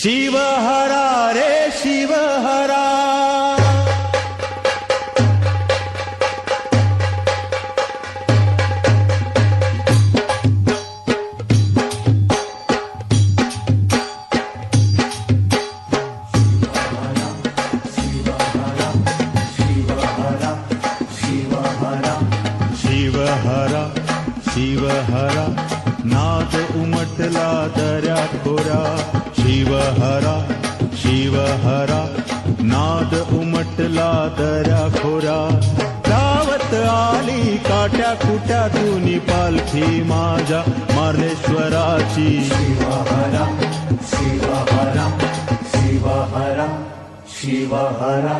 शिवहरा रे शिवहरा शिवहरा शिवहरा नाद उमटला दऱ्या खोरा। शिवहरा शिवहरा नाद उमटला दऱ्या खोरा। गावत आली काट्या कुट्यातून पालखी माझ्या मार्लेश्वराची शिवहरा शिवहरा शिवहरा शिवहरा